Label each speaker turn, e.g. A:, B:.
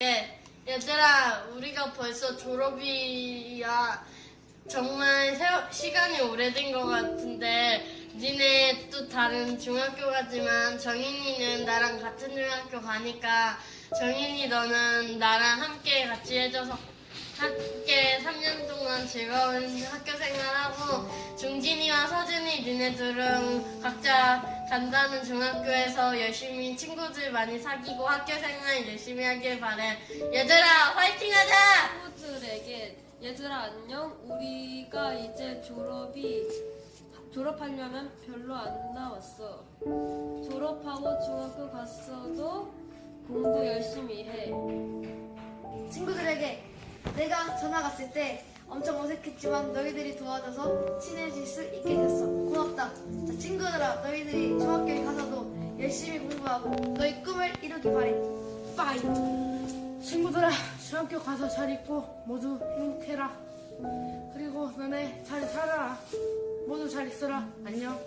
A: 말할게. 얘들아, 우리가 벌써 졸업이야. 정말 세- 시간이 오래된 것 같은데, 니네 또 다른 중학교 가지만 정인이는 나랑 같은 중학교 가니까, 정인이 너는 나랑 함께 같이 해줘서 함께 3년 동안 즐거운 학교 생활하고 중진이와 서준이 니네 들은 각자 간다는 중학교에서 열심히 친구들 많이 사귀고 학교 생활 열심히 하길 바래. 얘들아 화이팅하자!
B: 친구들에게 얘들아 안녕. 우리가 이제 졸업이 졸업하려면 별로 안 남았어. 졸업하고 중학교 갔어도 공부 열심히 해.
C: 친구들에게 내가 전화 갔을 때 엄청 어색했지만 너희들이 도와줘서 친해질 수 너희들이 중학교에 가서도 열심히 공부하고 너희 꿈을 이루기 바래. 빠이.
D: 친구들아, 중학교 가서 잘 있고 모두 행복해라. 그리고 너네 잘 살아라. 모두 잘 있어라. 안녕.